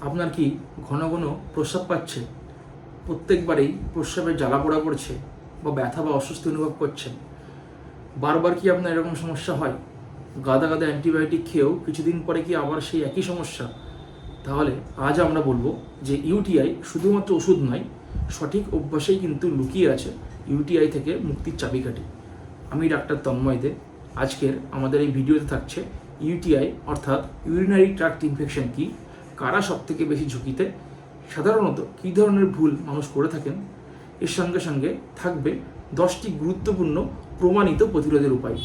আপনার কি ঘন ঘন প্রস্রাব পাচ্ছে? প্রত্যেকবারেই প্রস্রাবে জ্বালা পোড়া করছে বা ব্যথা বা অস্বস্তি অনুভব করছেন বারবার কি আপনার এরকম সমস্যা হয়? গাদা গাদা অ্যান্টিবায়োটিক খেয়েও কিছুদিন পরে কি আবার সেই একই সমস্যা? তাহলে আজ আমরা বলব যে ইউটিআই শুধুমাত্র ওষুধ নয়, সঠিক অভ্যাসেই কিন্তু লুকিয়ে আছে ইউটিআই থেকে মুক্তির চাবিকাঠি। আমি ডাক্তার তন্ময় দে। আজকের আমাদের এই ভিডিওতে থাকছে ইউটিআই অর্থাৎ ইউরিনারি ট্র্যাক্ট ইনফেকশন কি? কারা সব থেকে বেশি ঝুঁকিতে? সাধারণত কী ধরনের ভুল মানুষ করে থাকেন? এর সঙ্গে সঙ্গে থাকবে দশটি গুরুত্বপূর্ণ প্রমাণিত প্রতিরোধের উপায়।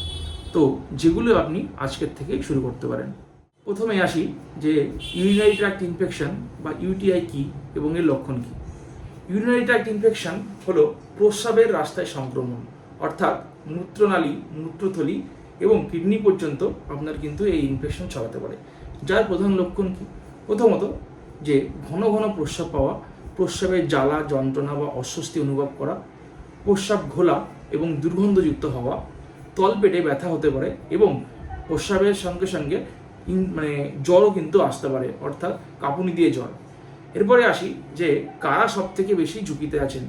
তো যেগুলো আপনি আজকের থেকে শুরু করতে পারেন। প্রথমে আসি যে ইউরিনারি ট্র্যাক্ট ইনফেকশন বা ইউটিআই কি এবং এর লক্ষণ কি? ইউরিনারি ট্র্যাক্ট ইনফেকশন হলো প্রস্রাবের রাস্তায় সংক্রমণ, অর্থাৎ মূত্রনালী, মূত্রথলি এবং কিডনি পর্যন্ত আপনার কিন্তু এই ইনফেকশন ছড়াতে পারে। যার প্রধান লক্ষণ কি? প্রথমত যে ঘন ঘন প্রস্রাব পাওয়া প্রস্রাবের জ্বালা, যন্ত্রণা বা অস্বস্তি অনুভব করা, প্রস্রাব ঘোলা এবং দুর্গন্ধযুক্ত হওয়া, তলপেটে ব্যথা হতে পারে এবং প্রস্রাবের সঙ্গে সঙ্গে মানে জ্বরও কিন্তু আসতে পারে, অর্থাৎ কাঁপুনি দিয়ে জ্বর। এরপরে আসি যে কারা সব থেকে বেশি ঝুঁকিতে আছেন?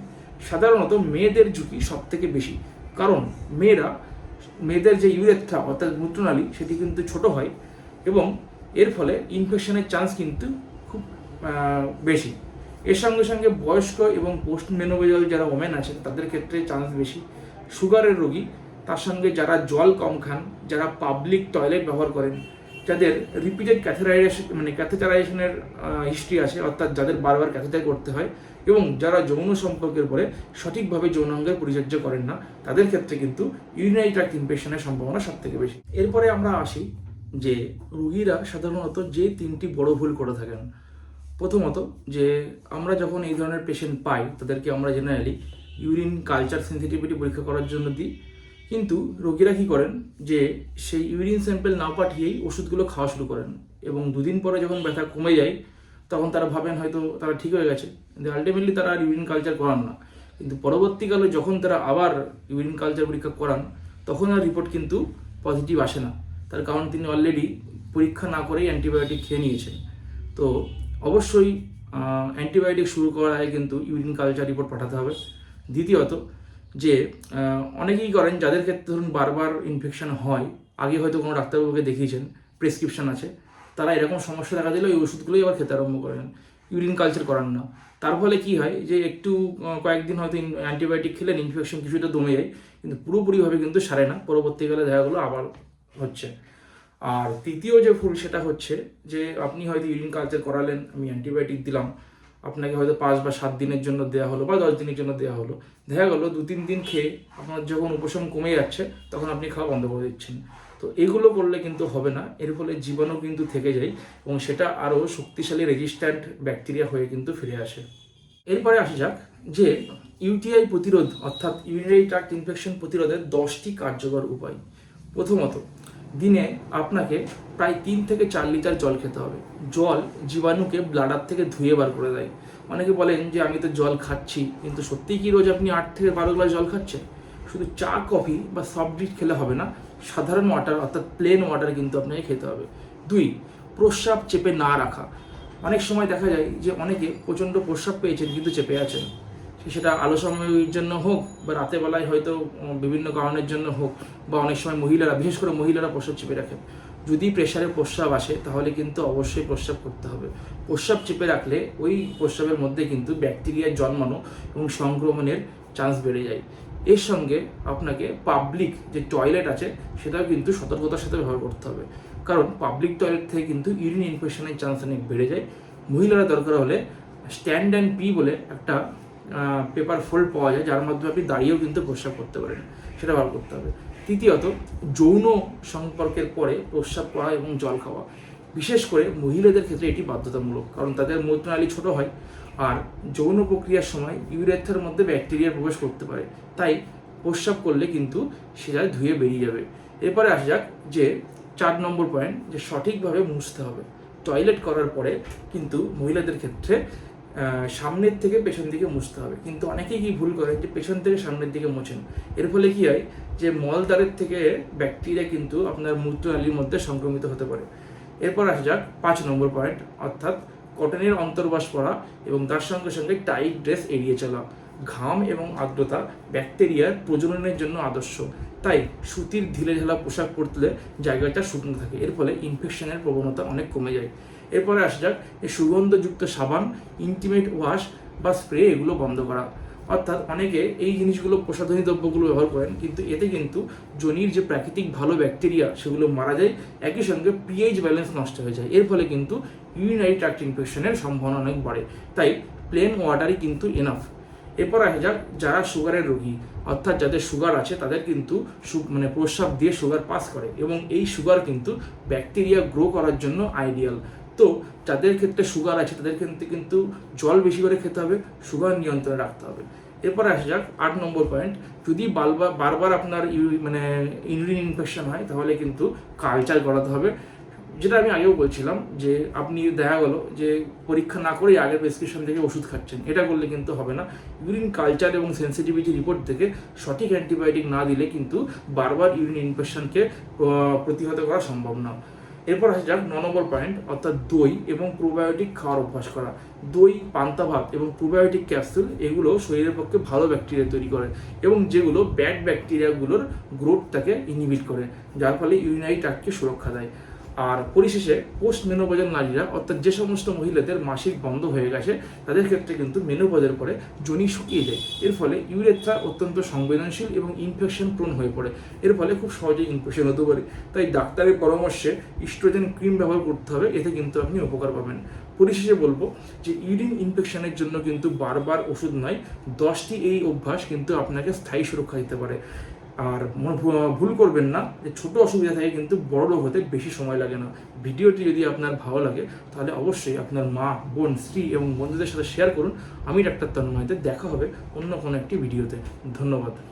সাধারণত মেয়েদের ঝুঁকি সব থেকে বেশি। কারণ মেয়েরা, মেয়েদের যে ইউরেথ্রা, অর্থাৎ মূত্রনালী, সেটি কিন্তু ছোট হয় এবং এর ফলে ইনফেকশনের চান্স কিন্তু খুব বেশি। এর সঙ্গে সঙ্গে বয়স্ক এবং পোস্ট মেনোবেজাল যারা ওমেন আছেন, তাদের ক্ষেত্রে চান্স বেশি। সুগারের রোগী, তার সঙ্গে যারা জল কম খান, যারা পাবলিক টয়লেট ব্যবহার করেন, যাদের রিপিটেড ক্যাথেটারাইজেশন মানে ক্যাথেটারাইজেশনের হিস্ট্রি আছে, অর্থাৎ যাদের বারবার ক্যাথেটার করতে হয়, এবং যারা যৌন সম্পর্কের পরে সঠিকভাবে যৌনাঙ্গের পরিচর্যা করেন না, তাদের ক্ষেত্রে কিন্তু ইউরিনারি ট্র্যাক্ট ইনফেকশনের সম্ভাবনা সব থেকে বেশি। এরপরে আমরা আসি যে রুগীরা সাধারণত যে তিনটি বড় ভুল করে থাকেন, প্রথমত যে আমরা যখন এই ধরনের পেশেন্ট পাই, তাদেরকে আমরা জেনারেলি ইউরিন কালচার সেন্সিটিভিটি পরীক্ষা করার জন্য দিই। কিন্তু রোগীরা কি করেন? যে সেই ইউরিন স্যাম্পেল না পাঠিয়েই ওষুধগুলো খাওয়া শুরু করেন এবং দুদিন পরে যখন ব্যথা কমে যায়, তখন তারা ভাবেন হয়তো তারা ঠিক হয়ে গেছে। কিন্তু আলটিমেটলি তারা আর ইউরিন কালচার করান না। কিন্তু পরবর্তীকালে যখন তারা আবার ইউরিন কালচার পরীক্ষা করান, তখন আর রিপোর্ট কিন্তু পজিটিভ আসে না। তার কারণ তিনি অলরেডি পরীক্ষা না করেই অ্যান্টিবায়োটিক খেয়ে নিয়েছেন। তো অবশ্যই অ্যান্টিবায়োটিক শুরু করার আগে কিন্তু ইউরিন কালচার রিপোর্ট পাঠাতে হবে। দ্বিতীয়ত, যে অনেকেই করেন, যাদের ক্ষেত্রে ধরুন বারবার ইনফেকশন হয়, আগে হয়তো কোনো ডাক্তারবাবুকে দেখিয়েছেন প্রেসক্রিপশন আছে, তারা এরকম সমস্যা দেখা দিলে ওই ওষুধগুলোই আবার খেতে আরম্ভ করেন ইউরিন কালচার করান না। তার ফলে কি হয়, যে, একটু কয়েকদিন হয়তো অ্যান্টিবায়োটিক খেলেন ইনফেকশন কিছুটা দমে যায়, কিন্তু পুরোপুরিভাবে কিন্তু সারে না, পরবর্তীকালে দেখা গেলো আবার হচ্ছে। আর তৃতীয় যে ভুল সেটা হচ্ছে যে আপনি হয়তো ইউরিন কালচার করালেন, আমি অ্যান্টিবায়োটিক দিলাম, আপনাকে হয়তো পাঁচ বা সাত দিনের জন্য দেওয়া হলো বা দশ দিনের জন্য দেওয়া হলো। দেখা গেলো দু তিন দিন খেয়ে আপনার যখন উপশম কমে যাচ্ছে, তখন আপনি খাওয়া বন্ধ করে দিচ্ছেন। তো এগুলো করলে কিন্তু হবে না, এর ফলে জীবাণু কিন্তু থেকে যায় এবং সেটা আরও শক্তিশালী রেজিস্ট্যান্ট ব্যাকটেরিয়া হয়ে কিন্তু ফিরে আসে। এরপরে আসা যাক যে ইউটিআই প্রতিরোধ, অর্থাৎ ইউরিনারি ট্র্যাক্ট ইনফেকশন প্রতিরোধের দশটি কার্যকর উপায়। প্রথমত দিনে আপনাকে প্রায় তিন থেকে চার লিটার জল খেতে হবে। জল জীবাণুকে ব্লাডার থেকে ধুয়ে বার করে দেয়। অনেকে বলেন যে, আমি তো জল খাচ্ছি, কিন্তু সত্যিই কি রোজ আপনি আট থেকে বারো গ্লাস জল খাচ্ছেন? শুধু চা, কফি বা সফট ড্রিঙ্ক খেলে হবে না, সাধারণ ওয়াটার অর্থাৎ প্লেন ওয়াটার কিন্তু আপনাকে খেতে হবে। দুই, প্রস্রাব চেপে না রাখা। অনেক সময় দেখা যায় যে, অনেকে প্রচণ্ড প্রস্রাব পেয়েছেন কিন্তু চেপে আছেন। সেটা আলো সময়ের জন্য হোক বা রাতে বেলায় হয়তো বিভিন্ন কারণের জন্য হোক বা অনেক সময় মহিলারা, বিশেষ করে মহিলারা প্রস্রাব চেপে রাখেন যদি প্রেশারে প্রস্রাব আসে, তাহলে কিন্তু অবশ্যই প্রস্রাব করতে হবে। প্রস্রাব চেপে রাখলে ওই প্রস্রাবের মধ্যে কিন্তু ব্যাকটেরিয়ার জন্মানো এবং সংক্রমণের চান্স বেড়ে যায়। এর সঙ্গে আপনাকে পাবলিক যে টয়লেট আছে, সেটাও কিন্তু সতর্কতার সাথে ব্যবহার করতে হবে। কারণ পাবলিক টয়লেট থেকে কিন্তু ইউরিন ইনফেকশনের চান্স অনেক বেড়ে যায়। মহিলারা দরকার হলে স্ট্যান্ড অ্যান্ড পি বলে একটা পেপার ফোল্ড পাওয়া যায়, যার মাধ্যমে আপনি দাঁড়িয়েও কিন্তু প্রস্রাব করতে পারেন। সেটা ব্যবহার করতে হবে। তৃতীয়ত, যৌন সম্পর্কের পরে প্রস্রাব করা এবং জল খাওয়া। বিশেষ করে মহিলাদের ক্ষেত্রে এটি বাধ্যতামূলক, কারণ তাদের মূত্রনালী ছোট হয় আর যৌন প্রক্রিয়ার সময় ইউরেথার মধ্যে ব্যাকটেরিয়া প্রবেশ করতে পারে। তাই প্রস্রাব করলে কিন্তু সেটা ধুয়ে বেরিয়ে যাবে। এরপরে আসা যাক যে চার নম্বর পয়েন্ট যে সঠিকভাবে মুছতে হবে। টয়লেট করার পরে কিন্তু মহিলাদের ক্ষেত্রে সামনের থেকে পেছন দিকে মুছতে হবে। কিন্তু অনেকেই কি ভুল করেন যে পেছন থেকে সামনের দিকে মোছেন? এর ফলে কি হয় যে মলদ্বারের থেকে ব্যাকটেরিয়া কিন্তু আপনার মূত্রনালীর মধ্যে সংক্রমিত হতে পারে। এরপর আসা যাক পাঁচ নম্বর পয়েন্ট অর্থাৎ কটনের অন্তর্বাস পরা এবং তার সঙ্গে সঙ্গে টাইট ড্রেস এড়িয়ে চলা। ঘাম এবং আর্দ্রতা ব্যাকটেরিয়ার প্রজননের জন্য আদর্শ। তাই সুতির ঢিলে ঢালা পোশাক পরলে জায়গাটা শুকনো থাকে। এর ফলে ইনফেকশনের প্রবণতা অনেক কমে যায়। এরপরে আসা যাক, এই সুগন্ধযুক্ত সাবান ইন্টিমেট ওয়াশ বা স্প্রে এগুলো বন্ধ করা। অর্থাৎ অনেকে এই জিনিসগুলো প্রসাধনী দ্রব্যগুলো ব্যবহার করেন, কিন্তু এতে কিন্তু জনির যে প্রাকৃতিক ভালো ব্যাকটেরিয়া, সেগুলো মারা যায়, একই সঙ্গে পিএইচ ব্যালেন্স নষ্ট হয়ে যায়। এর ফলে কিন্তু ইউরিনারি ট্র্যাক্ট ইনফেকশনের সম্ভাবনা অনেক বাড়ে। তাই প্লেন ওয়াটারই কিন্তু এনাফ এরপর আসা যাক, যারা সুগারের রোগী, অর্থাৎ যাদের সুগার আছে, তাদের কিন্তু মানে প্রস্রাব দিয়ে সুগার পাস করে, এবং এই সুগার কিন্তু ব্যাকটেরিয়া গ্রো করার জন্য আইডিয়াল তো যাদের ক্ষেত্রে সুগার আছে, তাদের ক্ষেত্রে কিন্তু জল বেশি করে খেতে হবে, সুগার নিয়ন্ত্রণে রাখতে হবে। এরপর আসা যাক আট নম্বর পয়েন্ট যদি বারবার বারবার আপনার মানে ইউরিন ইনফেকশন হয়, তাহলে কিন্তু কালচার করাতে হবে। যেটা আমি আগেও বলছিলাম যে আপনি দেখা গেলো যে পরীক্ষা না করেই আগের প্রেসক্রিপশন থেকে ওষুধ খাচ্ছেন, এটা করলে কিন্তু হবে না। ইউরিন কালচার এবং সেন্সিটিভিটি রিপোর্ট থেকে সঠিক অ্যান্টিবায়োটিক না দিলে কিন্তু বারবার ইউরিন ইনফেকশনকে প্রতিহত করা সম্ভব না। এরপর আসা যাক ন নম্বর পয়েন্ট অর্থাৎ দই এবং প্রোবায়োটিক খাওয়ার অভ্যাস করা। দই, পান্তা ভাত এবং প্রোবায়োটিক ক্যাপসুল এগুলো শরীরের পক্ষে ভালো ব্যাকটেরিয়া তৈরি করে এবং যেগুলো ব্যাড ব্যাকটেরিয়াগুলোর গ্রোথটাকে ইনহিবিট করে, যার ফলে ইউরিনারি ট্র্যাক্টকে সুরক্ষা দেয়। আর পরিশেষে পোস্ট মেনোপজের নারীরা, অর্থাৎ যে সমস্ত মহিলাদের মাসিক বন্ধ হয়ে গেছে, তাদের ক্ষেত্রে কিন্তু মেনোপজের পরে জনি শুকিয়ে যায়। এর ফলে ইউরেথ্রা অত্যন্ত সংবেদনশীল এবং ইনফেকশন প্রোন হয়ে পড়ে। এর ফলে খুব সহজেই ইনফেকশন হতে পারে। তাই ডাক্তারের পরামর্শে ইস্ট্রোজেন ক্রিম ব্যবহার করতে হবে, এতে কিন্তু আপনি উপকার পাবেন। পরিশেষে বলব যে ইউরিন ইনফেকশনের জন্য কিন্তু বারবার ওষুধ নয়, দশটি এই অভ্যাস কিন্তু আপনাকে স্থায়ী সুরক্ষা দিতে পারে। আর মন- ভুল করবেন না, যে ছোট অসুবিধা থাকে কিন্তু বড় রোগ হতে বেশি সময় লাগে না। ভিডিওটি যদি আপনার ভালো লাগে, তাহলে অবশ্যই আপনার মা, বোন, স্ত্রী এবং বন্ধুদের সাথে শেয়ার করুন। আমি ডাক্তার তন্ময়তে দেখা হবে অন্য কোনো একটি ভিডিওতে ধন্যবাদ।